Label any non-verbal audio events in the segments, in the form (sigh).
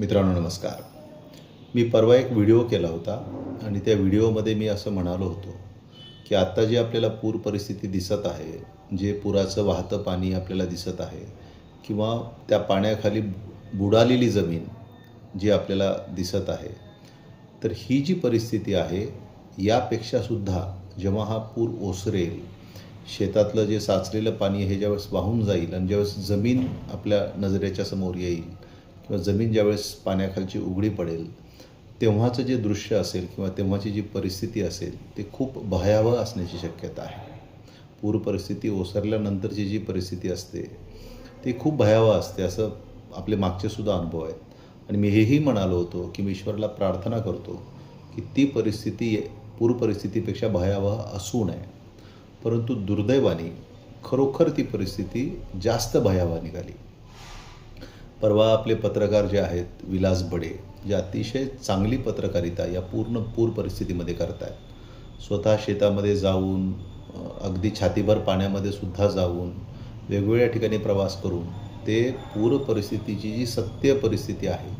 मित्रांनो नमस्कार. मी परवा एक व्हिडिओ केला होता आणि त्या व्हिडिओमध्ये मी असं म्हणालो होतो की आत्ता जी आपल्याला पूर परिस्थिती दिसत आहे जे पुराचं वाहतं पाणी आपल्याला दिसत आहे किंवा त्या पाण्याखाली बुडालेली जमीन जी आपल्याला दिसत आहे तर ही जी परिस्थिती आहे यापेक्षासुद्धा जेव्हा हा पूर ओसरेल शेतातलं जे साचलेलं पाणी हे ज्यावेळेस वाहून जाईल आणि ज्यावेळेस जमीन आपल्या नजरेच्या समोर येईल किंवा जमीन ज्यावेळेस पाण्याखालची उघडी पडेल तेव्हाचं जे दृश्य असेल किंवा तेव्हाची जी परिस्थिती असेल ते खूप भयावह असण्याची शक्यता आहे. पूर परिस्थिती ओसरल्यानंतरची जी परिस्थिती असते ती खूप भयावह असते असं आपले मागचे सुद्धा अनुभव आहेत. आणि मी हेही म्हणालो होतो की मी ईश्वरला प्रार्थना करतो की ती परिस्थिती पूर परिस्थितीपेक्षा भयावह असू नये. परंतु दुर्दैवाने खरोखर ती परिस्थिती जास्त भयावह निघाली. परवा आपले पत्रकार जे आहेत विलास बडे जे अतिशय चांगली पत्रकारिता या पूर्ण पूर परिस्थितीमध्ये करत आहेत स्वतः शेतामध्ये जाऊन अगदी छातीभर पाण्यामध्ये सुद्धा जाऊन वेगवेगळ्या ठिकाणी प्रवास करून ते पूर परिस्थितीची जी सत्य परिस्थिती आहे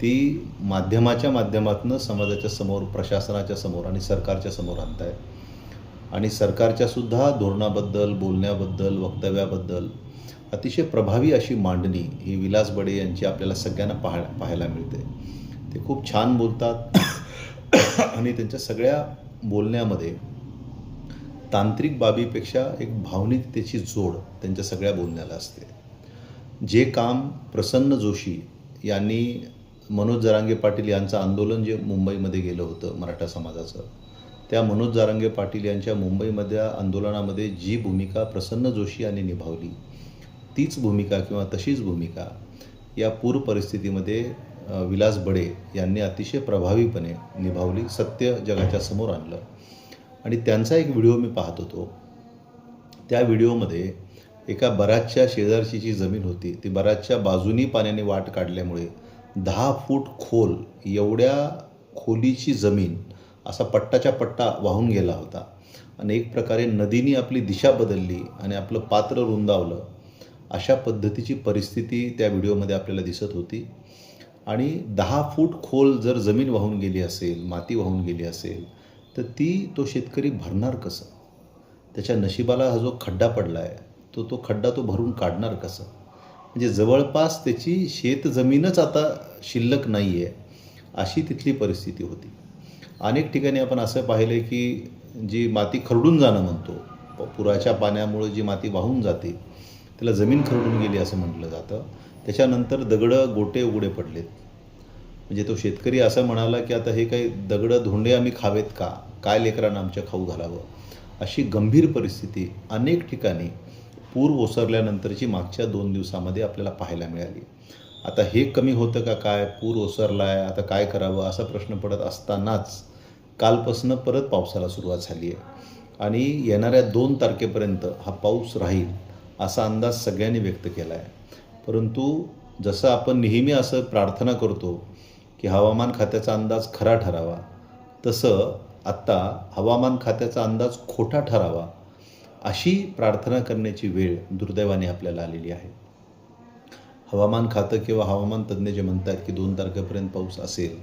ती माध्यमाच्या माध्यमातून समाजाच्या समोर प्रशासनाच्या समोर आणि सरकारच्या समोर आणत आहेत आणि सरकारच्या सुद्धा धोरणाबद्दल बोलण्याबद्दल वक्तव्याबद्दल अतिशय प्रभावी अशी मांडणी ही विलास बडे यांची आपल्याला सगळ्यांना पाहा पाहायला मिळते. ते खूप छान बोलतात. (coughs) आणि त्यांच्या सगळ्या बोलण्यामध्ये तांत्रिक बाबीपेक्षा एक भावनिकतेची जोड त्यांच्या सगळ्या बोलण्याला असते. जे काम प्रसन्न जोशी यांनी मनोज जरांगे पाटील यांचं आंदोलन जे मुंबईमध्ये गेलं होतं मराठा समाजाचं त्या मनोज जारांगे पाटील यांच्या मुंबईमधल्या आंदोलनामध्ये जी भूमिका प्रसन्न जोशी यांनी निभावली तीच भूमिका किंवा तशीच भूमिका या पूर परिस्थितीमध्ये विलास बडे यांनी अतिशय प्रभावीपणे निभावली सत्य जगाच्या समोर आणलं. आणि त्यांचा एक व्हिडिओ मी पाहत होतो. त्या व्हिडिओमध्ये एका बऱ्याचशा शेजारची जी जमीन होती ती बऱ्याचशा बाजूनी पाण्याने वाट काढल्यामुळे दहा फूट खोल एवढ्या खोलीची जमीन असा पट्टाच्या पट्टा वाहून गेला होता. आणि एक प्रकारे नदीने आपली दिशा बदलली आणि आपलं पात्र रुंदावलं. अशा पद्धतीची परिस्थिती त्या व्हिडिओमध्ये आपल्याला दिसत होती. आणि दहा फूट खोल जर जमीन वाहून गेली असेल माती वाहून गेली असेल तर ती तो शेतकरी भरणार कसं? त्याच्या नशिबाला हा जो खड्डा पडला आहे तो तो खड्डा तो भरून काढणार कसं? म्हणजे जवळपास त्याची शेतजमीनच आता शिल्लक नाही आहे अशी तिथली परिस्थिती होती. अनेक ठिकाणी आपण असं पाहिलं आहे की जी माती खरडून जाणं म्हणतो पुराच्या पाण्यामुळे जी माती वाहून जाते त्याला जमीन खरडून गेली असं म्हटलं जातं. त्याच्यानंतर दगडं गोटे उघडे पडलेत. म्हणजे तो शेतकरी असं म्हणाला की आता हे काही दगडं धोंडे आम्ही खावेत का? काय लेकरांना आमच्या खाऊ घालावं? अशी गंभीर परिस्थिती अनेक ठिकाणी पूर ओसरल्यानंतरची मागच्या दोन दिवसामध्ये आपल्याला पाहायला मिळाली. आता हे कमी होतं का काय? पूर ओसरला आहे आता काय करावं? असा प्रश्न पडत असतानाच कालपासनं परत पावसाला सुरुवात झाली आहे आणि येणाऱ्या दोन तारखेपर्यंत हा पाऊस राहील. असा अंदाज सगळ्यांनी व्यक्त केला आहे परंतु जसं आपण नेहमी असं प्रार्थना करतो की हवामान खात्याचा अंदाज खरा ठरावा तसं आत्ता हवामान खात्याचा अंदाज खोटा ठरावा अशी प्रार्थना करण्याची वेळ दुर्दैवाने आपल्याला आलेली आहे. हवामान खातं किंवा हवामान तज्ज्ञ जे म्हणतात की दोन तारखेपर्यंत पाऊस असेल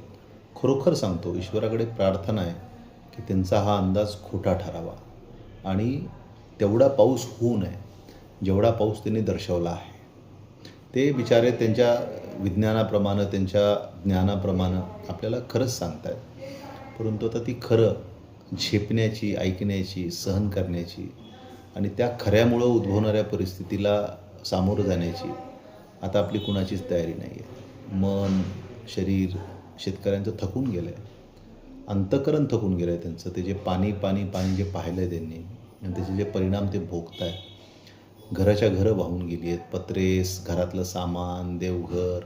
खरोखर सांगतो ईश्वराकडे प्रार्थना आहे की त्यांचा हा अंदाज खोटा ठरावा. आणि तेवढा पाऊस होऊ नये. जेवढा पाऊस त्यांनी दर्शवला आहे. ते बिचारे त्यांच्या विज्ञानाप्रमाणे त्यांच्या ज्ञानाप्रमाणे आपल्याला खरंच सांगतायत. परंतु आता ती खरं झेपण्याची ऐकण्याची सहन करण्याची आणि त्या खऱ्यामुळं उद्भवणाऱ्या परिस्थितीला सामोरं जाण्याची आता आपली कुणाचीच तयारी नाही आहे मन शरीर शेतकऱ्यांचं थकून गेलं आहे अंतकरण थकून गेलं आहे त्यांचं. ते जे पाणी पाणी पाणी जे पाहिलं आहे त्यांनी आणि त्याचे जे परिणाम ते भोगत आहेत घराच्या घरं वाहून गेली आहेत पत्रेस घरातलं सामान देवघर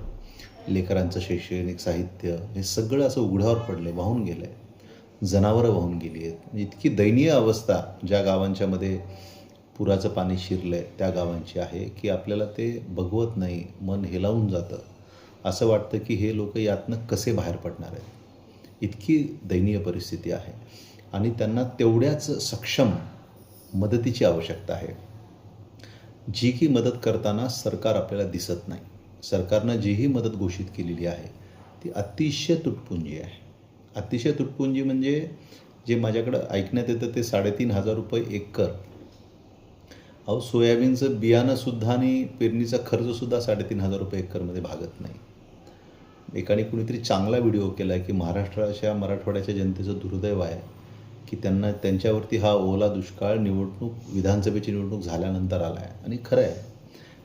लेकरांचं शैक्षणिक साहित्य हे सगळं असं उघड्यावर पडलं आहे वाहून गेलं आहे जनावरं वाहून गेली आहेत इतकी दयनीय अवस्था ज्या गावांच्यामध्ये पुराचं पाणी शिरलं आहे त्या गावांची आहे की आपल्याला ते बघवत नाही मन हेलावून जातं. असं वाटतं की हे लोक यातनं कसे बाहेर पडणार आहेत? इतकी दयनीय परिस्थिती आहे. आणि त्यांना तेवढ्याच सक्षम मदतीची आवश्यकता आहे. जी की मदत करताना सरकार आपल्याला दिसत नाही. सरकारनं जीही मदत घोषित केलेली आहे ती अतिशय तुटपुंजी आहे. अतिशय तुटपुंजी म्हणजे जे माझ्याकडं ऐकण्यात येतं ते साडेतीन हजार रुपये एकर. अहो सोयाबीनचं बियाणंसुद्धा आणि पेरणीचा खर्चसुद्धा साडेतीन हजार रुपये एकरमध्ये भागत नाही. एकाने कुणीतरी चांगला व्हिडिओ केला आहे की महाराष्ट्राच्या मराठवाड्याच्या जनतेचं दुर्दैव आहे. की त्यांना त्यांच्यावरती हा ओला दुष्काळ निवडणूक विधानसभेची निवडणूक झाल्यानंतर आला आहे आणि खरं आहे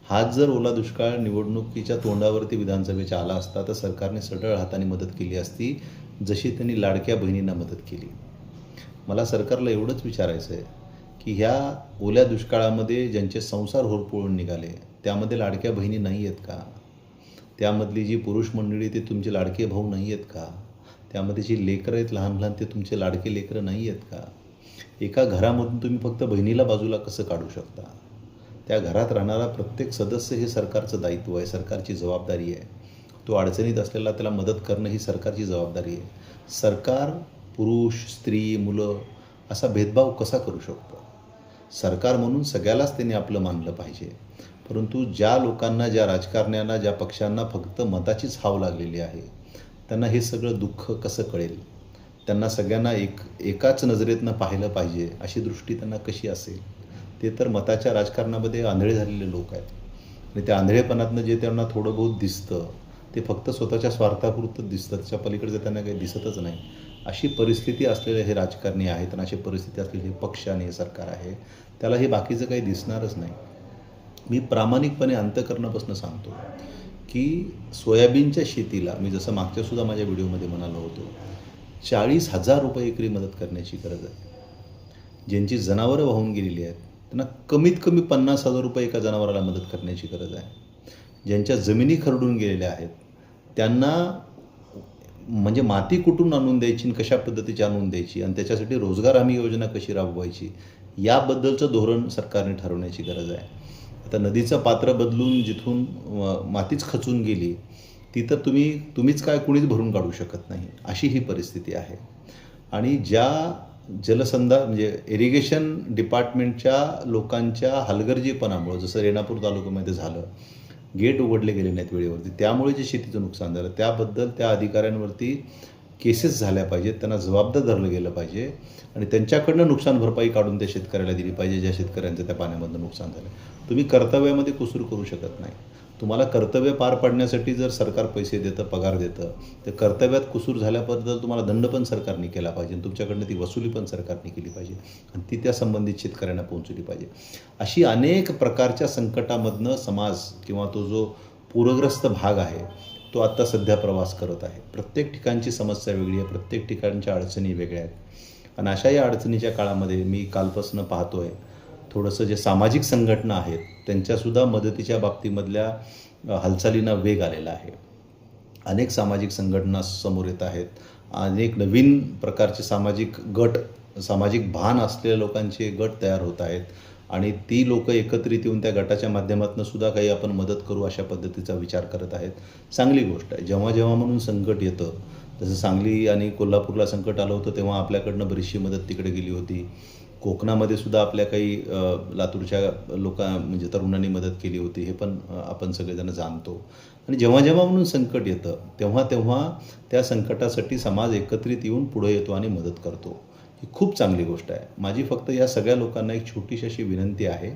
हाच जर ओला दुष्काळ निवडणुकीच्या तोंडावरती विधानसभेच्या आला असता तर सरकारने सढळ हाताने मदत केली असती जशी त्यांनी लाडक्या बहिणींना मदत केली. मला सरकारला एवढंच विचारायचं आहे की ह्या ओल्या दुष्काळामध्ये ज्यांचे संसार होरपळून निघाले त्यामध्ये लाडक्या बहिणी नाही आहेत का? त्यामधली जी पुरुष मंडळी ते तुमचे लाडके भाऊ नाही आहेत का? त्यामध्ये जी लेकरं आहेत लहान लहान ते तुमचे लाडके लेकरं नाही आहेत का? एका घरामधून तुम्ही फक्त बहिणीला बाजूला कसं काढू शकता? त्या घरात राहणारा प्रत्येक सदस्य हे सरकारचं दायित्व आहे सरकारची जबाबदारी आहे. तो अडचणीत असलेला त्याला मदत करणं ही सरकारची जबाबदारी आहे. सरकार पुरुष स्त्री मुलं असा भेदभाव कसा करू शकतो? सरकार म्हणून सगळ्यालाच त्यांनी आपलं मानलं पाहिजे. परंतु ज्या लोकांना ज्या राजकारण्यांना ज्या पक्षांना फक्त मताचीच हाव लागलेली आहे त्यांना हे सगळं दुःख कसं कळेल? त्यांना सगळ्यांना एक एकाच नजरेतनं पाहिलं पाहिजे अशी दृष्टी त्यांना कशी असेल? ते तर मताच्या राजकारणामध्ये आंधळे झालेले लोक आहेत. आणि त्या आंधळेपणातनं जे त्यांना थोडं बहुत दिसतं ते फक्त स्वतःच्या स्वार्थापुरतं दिसतं. त्याच्या पलीकडचं त्यांना काही दिसतच नाही. अशी परिस्थिती असलेले हे राजकारणी आहेत आणि अशी परिस्थिती असलेले हे पक्ष आणि हे सरकार आहे त्याला हे बाकीचं काही दिसणारच नाही. मी प्रामाणिकपणे अंतकरणापासून सांगतो की सोयाबीनच्या शेतीला मी जसं मागच्यासुद्धा माझ्या व्हिडिओमध्ये म्हणालो होतो चाळीस हजार रुपये एकरी मदत करण्याची गरज आहे. ज्यांची जनावरं वाहून गेलेली आहेत त्यांना कमीत कमी पन्नास हजार रुपये एका जनावराला मदत करण्याची गरज आहे. ज्यांच्या जमिनी खरडून गेलेल्या आहेत त्यांना म्हणजे माती कुठून आणून द्यायची आणि कशा पद्धतीची आणून द्यायची आणि त्याच्यासाठी रोजगार हमी योजना कशी राबवायची याबद्दलचं धोरण सरकारने ठरवण्याची गरज आहे. आता नदीचं पात्र बदलून जिथून मातीच खचून गेली ती तर तुम्ही तुम्हीच काय कुणीच भरून काढू शकत नाही. अशी ही परिस्थिती आहे. आणि ज्या जलसंधा म्हणजे इरिगेशन डिपार्टमेंटच्या लोकांच्या हलगर्जीपणामुळं जसं रेणापूर तालुक्यामध्ये झालं गेट उघडले गेले नाहीत वेळेवरती त्यामुळे जे शेतीचं नुकसान झालं त्याबद्दल त्या अधिकाऱ्यांवरती केसेस झाल्या पाहिजेत त्यांना जबाबदार धरलं गेलं पाहिजे आणि त्यांच्याकडनं नुकसान भरपाई काढून त्या शेतकऱ्याला दिली पाहिजे ज्या शेतकऱ्यांचं त्या पाण्यामधनं नुकसान झालं. तुम्ही कर्तव्यामध्ये कुसूर करू शकत नाही. तुम्हाला कर्तव्य पार पाडण्यासाठी जर सरकार पैसे देतं पगार देतं तर कर्तव्यात कुसूर झाल्याबद्दल तुम्हाला दंड पण सरकारने केला पाहिजे आणि तुमच्याकडनं ती वसुली पण सरकारने केली पाहिजे आणि ती त्या संबंधित शेतकऱ्यांना पोहोचली पाहिजे. अशी अनेक प्रकारच्या संकटामधनं समाज किंवा तो जो पूरग्रस्त भाग आहे तो आत्ता सध्या प्रवास करत आहे. प्रत्येक ठिकाणची समस्या वेगळी आहे प्रत्येक ठिकाणच्या अडचणी वेगळ्या आहेत. आणि अशा या अडचणीच्या काळामध्ये मी कालपासून पाहतो आहे थोडंसं जे सामाजिक संघटना आहेत त्यांच्यासुद्धा मदतीच्या बाबतीमधल्या हालचालींना वेग आलेला आहे. अनेक सामाजिक संघटना समोर येत आहेत. अनेक नवीन प्रकारचे सामाजिक गट सामाजिक भान असलेल्या लोकांचे गट तयार होत आहेत. आणि ती लोक एकत्रित येऊन त्या गटाच्या माध्यमातून सुद्धा काही आपण मदत करू अशा पद्धतीचा विचार करत आहेत. चांगली गोष्ट आहे. जेव्हा जेव्हा म्हणून संकट येतं जसं सांगली आणि कोल्हापूरला संकट आलं होतं तेव्हा आपल्याकडनं बरीचशी मदत तिकडे गेली होती. कोकणामध्ये सुद्धा आपल्या काही लातूरच्या लोका म्हणजे तरुणांनी मदत केली होती. हे पण आपण सगळेजण जाणतो. आणि जेव्हा जेव्हा म्हणून संकट येतं तेव्हा तेव्हा त्या संकटासाठी समाज एकत्रित येऊन पुढे येतो आणि मदत करतो. ही खूप चांगली गोष्ट आहे. माझी फक्त या सगळ्या लोकांना एक छोटीशी अशी विनंती आहे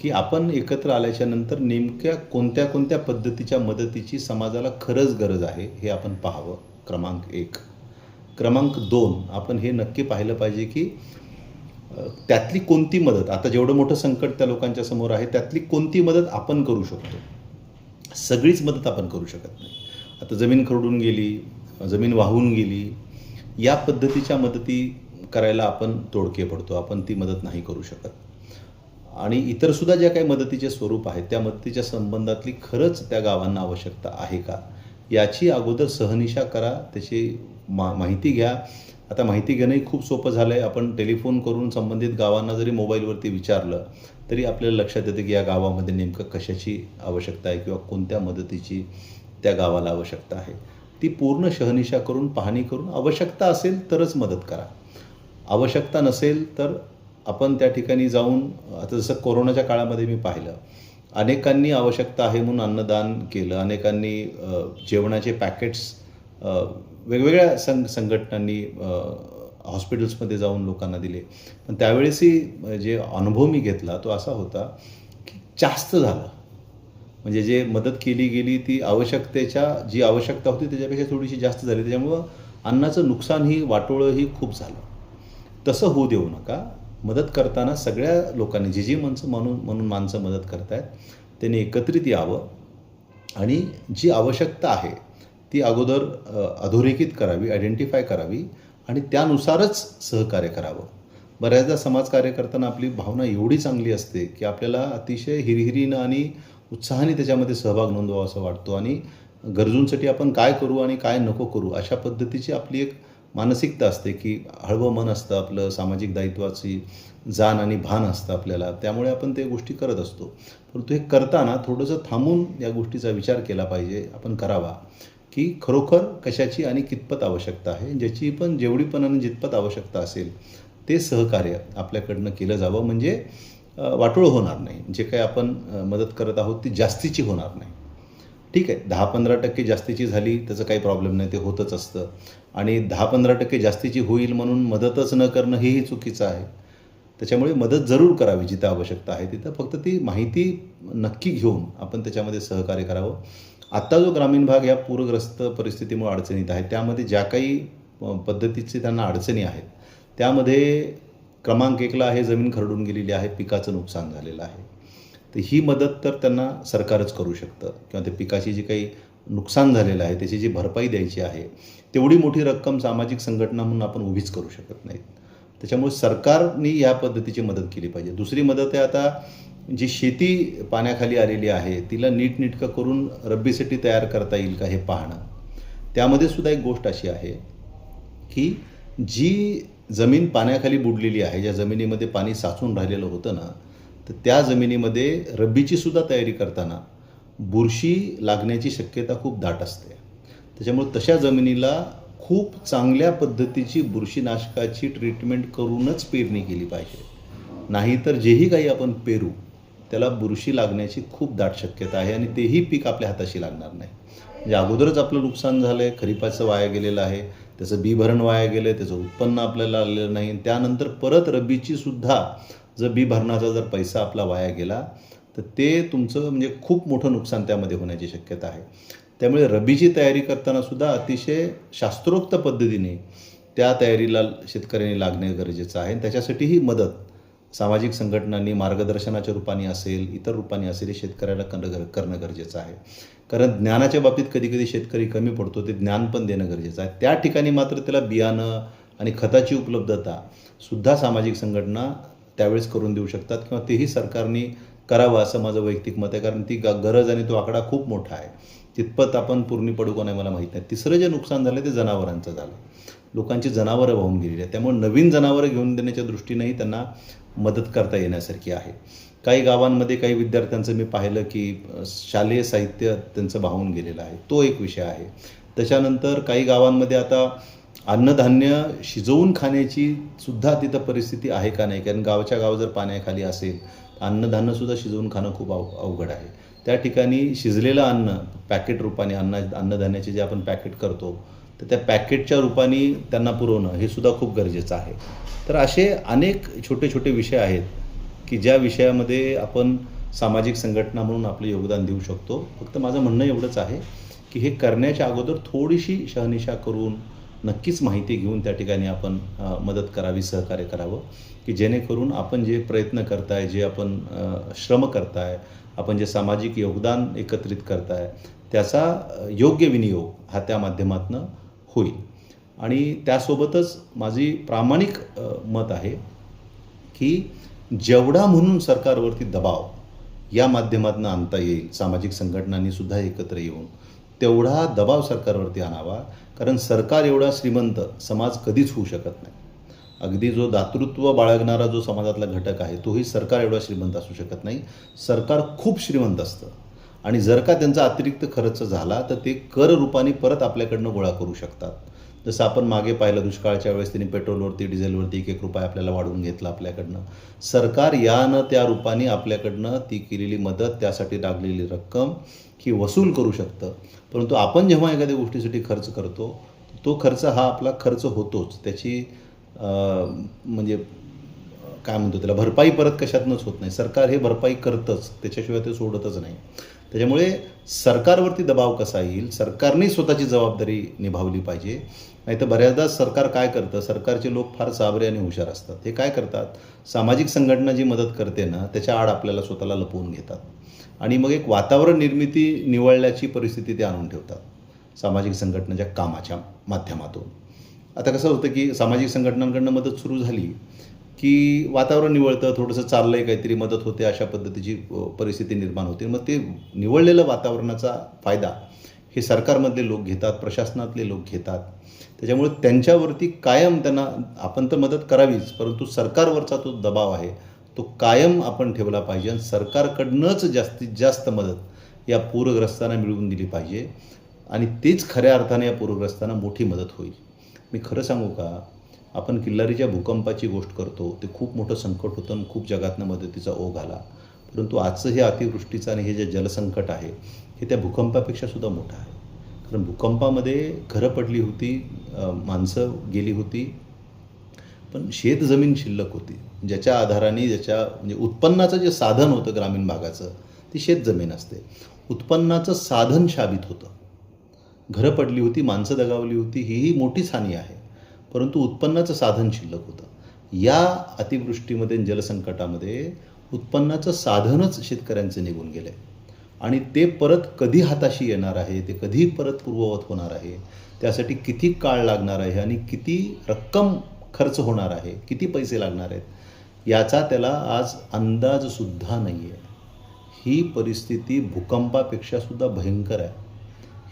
की आपण एकत्र आल्याच्यानंतर नेमक्या कोणत्या कोणत्या पद्धतीच्या मदतीची समाजाला खरंच गरज आहे हे आपण पाहावं. क्रमांक एक. क्रमांक दोन आपण हे नक्की पाहिलं पाहिजे की त्यातली कोणती मदत आता जेवढं मोठं संकट त्या लोकांच्या समोर आहे त्यातली कोणती मदत आपण करू शकतो? सगळीच मदत आपण करू शकत नाही. आता जमीन खरडून गेली जमीन वाहून गेली या पद्धतीच्या मदती करायला आपण तोडके पडतो आपण ती मदत नाही करू शकत. आणि इतरसुद्धा ज्या काही मदतीचे स्वरूप आहेत त्या मदतीच्या संबंधातली खरंच त्या गावांना आवश्यकता आहे का? याची अगोदर सहनिशा करा त्याची मा माहिती घ्या. आता माहिती घेणंही खूप सोपं झालं आहे आपण टेलिफोन करून संबंधित गावांना जरी मोबाईलवरती विचारलं तरी आपल्याला लक्षात येतं की या गावामध्ये नेमकं कशाची आवश्यकता आहे किंवा कोणत्या मदतीची त्या गावाला आवश्यकता आहे. ती पूर्ण शहनिशा करून पाहणी करून आवश्यकता असेल तरच मदत करा. आवश्यकता नसेल तर आपण त्या ठिकाणी जाऊन आता जसं कोरोनाच्या काळामध्ये मी पाहिलं अनेकांनी आवश्यकता आहे म्हणून अन्नदान केलं अनेकांनी जेवणाचे पॅकेट्स वेगवेगळ्या संघ संघटनांनी हॉस्पिटल्समध्ये जाऊन लोकांना दिले. पण त्यावेळेसही जे अनुभव मी घेतला तो असा होता की जास्त झालं. म्हणजे जे मदत केली गेली ती आवश्यकतेच्या जी आवश्यकता होती त्याच्यापेक्षा थोडीशी जास्त झाली. त्याच्यामुळं अन्नाचं नुकसानही वाटोळंही खूप झालं. तसं होऊ देऊ नका. मदत करताना सगळ्या लोकांनी जी जी माणसं म्हणून म्हणून माणसं मदत करतायत त्यांनी एकत्रित यावं. आणि जी आवश्यकता आहे ती अगोदर अधोरेखित करावी आयडेंटिफाय करावी आणि त्यानुसारच सहकार्य करावं. बऱ्याचदा समाजकार्य करताना आपली भावना एवढी चांगली असते की आपल्याला अतिशय हिरहिरीनं आणि उत्साहाने त्याच्यामध्ये सहभाग नोंदवावा असं वाटतो. आणि गरजूंसाठी आपण काय करू आणि काय नको करू अशा पद्धतीची आपली एक मानसिकता असते की हळवं मन असतं आपलं सामाजिक दायित्वाची जाण आणि भान असतं आपल्याला. त्यामुळे आपण ते गोष्टी करत असतो. परंतु हे करताना थोडंसं थांबून या गोष्टीचा विचार केला पाहिजे आपण करावा की खरोखर कशाची आणि कितपत आवश्यकता आहे ज्याची पण जेवढी पण आणि जितपत आवश्यकता असेल ते सहकार्य आपल्याकडनं केलं जावं. म्हणजे वाटोळ होणार नाही. जे काही आपण मदत करत आहोत ती जास्तीची होणार नाही. ठीक आहे दहा पंधरा टक्के जास्तीची झाली त्याचं काही प्रॉब्लेम नाही ते होतच असतं. आणि दहा पंधरा टक्के जास्तीची होईल म्हणून मदतच न करणं हेही चुकीचं आहे. त्याच्यामुळे मदत जरूर करावी जिथं आवश्यकता आहे तिथं. फक्त ती माहिती नक्की घेऊन आपण त्याच्यामध्ये सहकार्य करावं. आत्ता जो ग्रामीण भाग या पूरग्रस्त परिस्थितीमुळे अडचणीत आहे त्यामध्ये ज्या काही पद्धतीचे त्यांना अडचणी आहेत त्यामध्ये क्रमांक एकला आहे जमीन खरडून गेलेली आहे पिकाचं नुकसान झालेलं आहे. तर ही मदत तर त्यांना सरकारच करू शकतं. किंवा ते पिकाची जी काही नुकसान झालेलं आहे त्याची जी भरपाई द्यायची आहे तेवढी मोठी रक्कम सामाजिक संघटना म्हणून आपण उभीच करू शकत नाहीत. त्याच्यामुळे सरकारने या पद्धतीची मदत केली पाहिजे. दुसरी मदत आहे आता जी शेती पाण्याखाली आलेली आहे तिला नीटनेटकं करून रब्बीसाठी तयार करता येईल का हे पाहणं. त्यामध्ये सुद्धा एक गोष्ट अशी आहे की जी जमीन पाण्याखाली बुडलेली आहे ज्या जमिनीमध्ये पाणी साचून राहिलेलं होतं ना तर त्या जमिनीमध्ये रब्बीची सुद्धा तयारी करताना बुरशी लागण्याची शक्यता खूप दाट असते. त्याच्यामुळे तशा जमिनीला खूप चांगल्या पद्धतीची बुरशीनाशकाची ट्रीटमेंट करूनच पेरणी केली पाहिजे. नाहीतर जेही काही आपण पेरू त्याला बुरशी लागण्याची खूप दाट शक्यता आहे आणि तेही पीक आपल्या हाताशी लागणार नाही. म्हणजे अगोदरच आपलं नुकसान झालं आहे खरीपाचं वाया गेलेलं आहे त्याचं बी भरण वाया गेलं आहे त्याचं उत्पन्न आपल्याला आलेलं नाही. त्यानंतर परत रब्बीची सुद्धा जर बी भरणाचा जर पैसा आपला वाया गेला तर ते तुमचं म्हणजे खूप मोठं नुकसान त्यामध्ये होण्याची शक्यता आहे. त्यामुळे रबीची तयारी करताना सुद्धा अतिशय शास्त्रोक्त पद्धतीने त्या तयारीला शेतकऱ्यांनी लागणे गरजेचं आहे. आणि त्याच्यासाठी ही मदत सामाजिक संघटनांनी मार्गदर्शनाच्या रूपाने असेल इतर रूपाने असेल हे शेतकऱ्याला करणं गर करणं गरजेचं आहे. कारण ज्ञानाच्या बाबतीत कधी कधी शेतकरी कमी पडतो ते ज्ञान पण देणं गरजेचं आहे. त्या ठिकाणी मात्र त्याला बियाणं आणि खताची उपलब्धता सुद्धा सामाजिक संघटना त्यावेळेस करून देऊ शकतात किंवा तेही सरकारने करावं असं माझं वैयक्तिक मत आहे. कारण ती ग- गरज आणि तो आकडा खूप मोठा आहे. तितपत आपण पूर्णी पडू का नाही मला माहीत नाही. तिसरं जे नुकसान झालं ते जनावरांचं झालं. लोकांची जनावरं वाहून गेलेली आहेत. त्यामुळे नवीन जनावरं घेऊन देण्याच्या दृष्टीनेही त्यांना मदत करता येण्यासारखी आहे. काही गावांमध्ये काही विद्यार्थ्यांचं मी पाहिलं की शालेय साहित्य त्यांचं वाहून गेलेलं आहे. तो एक विषय आहे. त्याच्यानंतर काही गावांमध्ये आता अन्नधान्य शिजवून खाण्याची सुद्धा तिथं परिस्थिती आहे का नाही? कारण गावच्या गाव जर पाण्याखाली असेल अन्नधान्यसुद्धा शिजवून खाणं खूप अव अवघड आहे. त्या ठिकाणी शिजलेलं अन्न पॅकेट रूपाने अन्न अन्नधान्याचे जे आपण पॅकेट करतो तर त्या पॅकेटच्या रूपाने त्यांना पुरवणं हे सुद्धा खूप गरजेचं आहे. तर असे अनेक छोटे छोटे विषय आहेत की ज्या विषयामध्ये आपण सामाजिक संघटना म्हणून आपलं योगदान देऊ शकतो. फक्त माझं म्हणणं एवढंच आहे की हे करण्याच्या अगोदर थोडीशी शहनिशा करून नक्कीच माहिती घेऊन त्या ठिकाणी आपण मदत करावी सहकार्य करावं की जेणेकरून आपण जे प्रयत्न करताय जे आपण श्रम करताय आपण जे सामाजिक योगदान एकत्रित करताय त्याचा योग्य विनियोग हा त्या माध्यमातून होईल. आणि त्यासोबतच माझी प्रामाणिक मत आहे की जेवढा म्हणून सरकारवरती दबाव या माध्यमातून आणता येईल सामाजिक संघटनांनी सुद्धा एकत्र येऊन तेवढा दबाव सरकारवरती आणावा कारण सरकार एवढा श्रीमंत समाज कधीच होऊ शकत नाही. अगदी जो दातृत्व बाळगणारा जो समाजातला घटक आहे तोही सरकार एवढा श्रीमंत असू शकत नाही. सरकार खूप श्रीमंत असतं. आणि जर का त्यांचा अतिरिक्त खर्च झाला तर ते कर रूपाने परत आपल्याकडनं गोळा करू शकतात. जसं आपण मागे पाहिलं दुष्काळाच्या वेळेस त्यांनी पेट्रोलवरती डिझेलवरती एक एक रुपये आपल्याला वाढवून घेतला आपल्याकडनं. सरकार यानं त्या रूपाने आपल्याकडनं ती केलेली मदत त्यासाठी लागलेली रक्कम की वसूल करू शकतं. परंतु आपण जेव्हा एखाद्या गोष्टीसाठी खर्च करतो तो खर्च हा आपला खर्च होतोच. त्याची म्हणजे काय म्हणतो त्याला भरपाई परत कशातनंच होत नाही. सरकार हे भरपाई करतंच. त्याच्याशिवाय ते सोडतच नाही. त्याच्यामुळे सरकारवरती दबाव कसा येईल? सरकारने स्वतःची जबाबदारी निभावली पाहिजे. नाही तर बऱ्याचदा सरकार काय करतं? सरकारचे लोक फार साबरे आणि हुशार असतात. हे काय करतात? सामाजिक संघटना जी मदत करते ना त्याच्या आड आपल्याला स्वतःला लपवून घेतात. आणि मग एक वातावरण निर्मिती निवळल्याची परिस्थिती ते आणून ठेवतात. सामाजिक संघटनेच्या कामाच्या माध्यमातून. आता कसं होतं की सामाजिक संघटनांकडनं मदत सुरू झाली की वातावरण निवळतं थोडंसं चाललं आहे काहीतरी मदत होते अशा पद्धतीची परिस्थिती निर्माण होते. मग ते निवडलेलं वातावरणाचा फायदा हे सरकारमधले लोक घेतात प्रशासनातले लोक घेतात. त्याच्यामुळे त्यांच्यावरती कायम त्यांना आपण तर मदत करावीच परंतु सरकारवरचा तो दबाव आहे. तो कायम आपण ठेवला पाहिजे आणि सरकारकडनंच जास्तीत जास्त मदत या पूरग्रस्तांना मिळवून दिली पाहिजे. आणि तेच खऱ्या अर्थाने या पूरग्रस्तांना मोठी मदत होईल. मी खरं सांगू का? आपण किल्लारीच्या भूकंपाची गोष्ट करतो ते खूप मोठं संकट होतं आणि खूप जगातनं मदतीचा ओघ आला. परंतु आजचं हे अतिवृष्टीचं आणि हे जे जलसंकट आहे हे त्या भूकंपापेक्षा सुद्धा मोठं आहे. कारण भूकंपामध्ये घरं पडली होती माणसं गेली होती पण शेतजमीन शिल्लक होती. ज्याच्या आधाराने ज्याच्या म्हणजे उत्पन्नाचं जे साधन होतं ग्रामीण भागाचं ती शेतजमीन असते. उत्पन्नाचं साधन शाबित होतं. घरं पडली होती माणसं दगावली होती हीही मोठीच हानी आहे. परंतु उत्पन्नाचं साधन शिल्लक होतं. या अतिवृष्टीमध्ये जलसंकटामध्ये उत्पन्नाचं साधनच शेतकऱ्यांचं निघून गेलं. आहे आणि ते परत कधी हाताशी येणार आहे ते कधी परत पूर्ववत होणार आहे त्यासाठी किती काळ लागणार आहे आणि किती रक्कम खर्च होणार आहे किती पैसे लागणार आहेत याचा त्याला आज अंदाजसुद्धा नाही आहे ही परिस्थिती भूकंपापेक्षासुद्धा भयंकर आहे.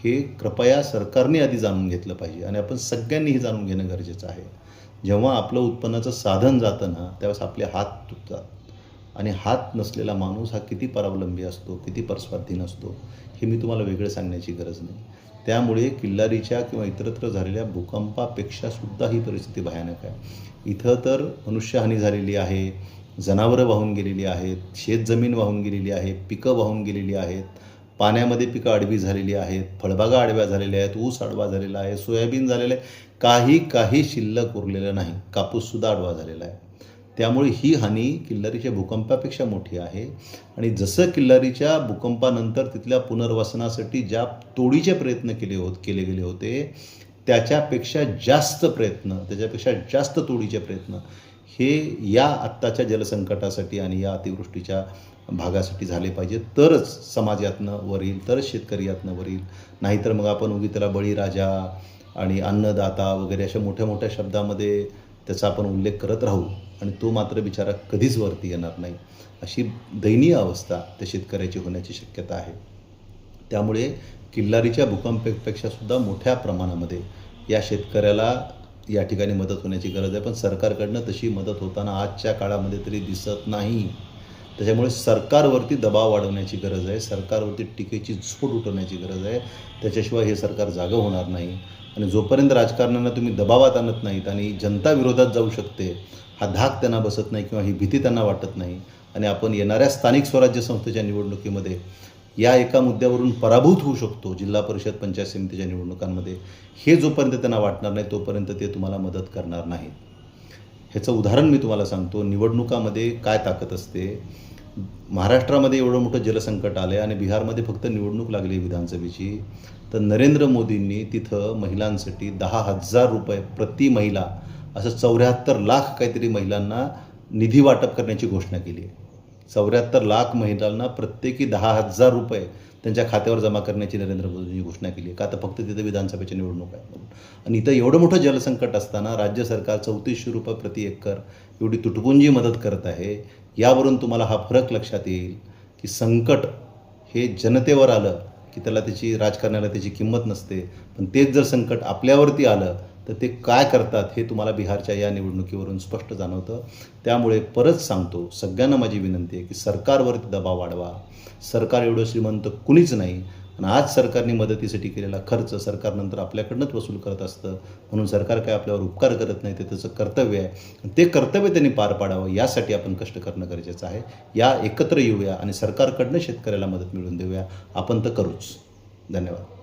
हे कृपया सरकारने आधी जाणून घेतलं पाहिजे आणि आपण सगळ्यांनी हे जाणून घेणं गरजेचं आहे. जेव्हा आपलं उत्पन्नाचं साधन जातं ना त्यावेळेस आपले हात तुटतात. आणि हात नसलेला माणूस हा किती परावलंबी असतो किती परस्वाधीन असतो हे मी तुम्हाला वेगळं सांगण्याची गरज नाही. त्यामुळे किल्लारीच्या किंवा इतरत्र झालेल्या भूकंपापेक्षा सुद्धा ही परिस्थिती भयानक आहे. इथं तर मनुष्यहानी झालेली आहे जनावरं वाहून गेलेली आहेत शेतजमीन वाहून गेलेली आहे पिकं वाहून गेलेली आहेत पाण्यामध्ये पिकं आडवी झालेली आहेत फळबागा आडव्या झालेल्या आहेत ऊस आडवा झालेला आहे सोयाबीन झालेलं आहे काही काही शिल्लक उरलेलं नाही कापूससुद्धा आडवा झालेला आहे. त्यामुळे ही हानी किल्लारीच्या भूकंपापेक्षा मोठी आहे. आणि जसं किल्लारीच्या भूकंपानंतर तिथल्या पुनर्वसनासाठी ज्या तोडीचे प्रयत्न केले होत केले गेले होते त्याच्यापेक्षा जास्त प्रयत्न त्याच्यापेक्षा जास्त तोडीचे प्रयत्न हे या आत्ताच्या जलसंकटासाठी आणि या अतिवृष्टीच्या भागासाठी झाले पाहिजे. तरच समाज यातनं वर येईल तरच शेतकरी यातनं वर येईल नाहीतर मग आपण उगी त्याला बळीराजा आणि अन्नदाता वगैरे अशा मोठ्या मोठ्या शब्दामध्ये त्याचा आपण उल्लेख करत राहू. आणि तो मात्र बिचारा कधीच वरती येणार नाही. अशी दयनीय अवस्था त्या शेतकऱ्याची होण्याची शक्यता आहे. त्यामुळे किल्लारीच्या भूकंपापेक्षा सुद्धा मोठ्या प्रमाणामध्ये या शेतकऱ्याला या ठिकाणी मदत होण्याची गरज आहे. पण सरकारकडनं तशी मदत होताना आजच्या काळामध्ये तरी दिसत नाही. त्याच्यामुळे सरकारवरती दबाव वाढवण्याची गरज आहे. सरकारवरती टीकेची झोड उठवण्याची गरज आहे. त्याच्याशिवाय हे सरकार जागं होणार नाही. आणि जोपर्यंत राजकारण्यांना तुम्ही दबावात आणत नाहीत आणि जनता विरोधात जाऊ शकते हा धाक त्यांना बसत नाही किंवा ही भीती त्यांना वाटत नाही. आणि आपण येणाऱ्या स्थानिक स्वराज्य संस्थेच्या निवडणुकीमध्ये या एका मुद्द्यावरून पराभूत होऊ शकतो जिल्हा परिषद पंचायत समितीच्या निवडणुकांमध्ये. हे जोपर्यंत त्यांना वाटणार नाही तोपर्यंत ते तुम्हाला मदत करणार नाहीत. ह्याचं उदाहरण मी तुम्हाला सांगतो. निवडणुकामध्ये काय ताकद असते? महाराष्ट्रामध्ये एवढं मोठं जलसंकट आलं आहे आणि बिहारमध्ये फक्त निवडणूक लागली विधानसभेची. तर नरेंद्र मोदींनी तिथं महिलांसाठी दहा हजार रुपये प्रति महिला असं चौऱ्याहत्तर लाख काहीतरी महिलांना निधी वाटप करण्याची घोषणा केली आहे. चौऱ्याहत्तर लाख महिलांना प्रत्येकी दहा हजार रुपये त्यांच्या खात्यावर जमा करण्याची नरेंद्र मोदींनी घोषणा केली आहे. का? तर फक्त तिथं विधानसभेची निवडणूक आहे म्हणून. आणि इथं एवढं मोठं जलसंकट असताना राज्य सरकार चौतीसशे रुपये प्रति एकर एवढी तुटपुंजी मदत करत आहे. यावरून तुम्हाला हा फरक लक्षात येईल की संकट हे जनतेवर आलं की त्याला त्याची राजकारण्याला त्याची किंमत नसते. पण तेच जर संकट आपल्यावरती आलं तर ते काय करतात हे तुम्हाला बिहारच्या या निवडणुकीवरून स्पष्ट जाणवतं. त्यामुळे परत सांगतो सगळ्यांना माझी विनंती आहे की सरकारवरती दबाव वाढवा. सरकार एवढं श्रीमंत कुणीच नाही. आणि आज सरकारने मदतीसाठी केलेला खर्च सरकार नंतर आपल्याकडनंच वसूल करत असतं. म्हणून सरकार काय आपल्यावर उपकार करत नाही ते त्याचं कर्तव्य आहे. आणि ते कर्तव्य त्यांनी पार पाडावं यासाठी आपण कष्ट करणं गरजेचं आहे. या एकत्र येऊया आणि सरकारकडनं शेतकऱ्याला मदत मिळवून देऊया. आपण तर करूच. धन्यवाद.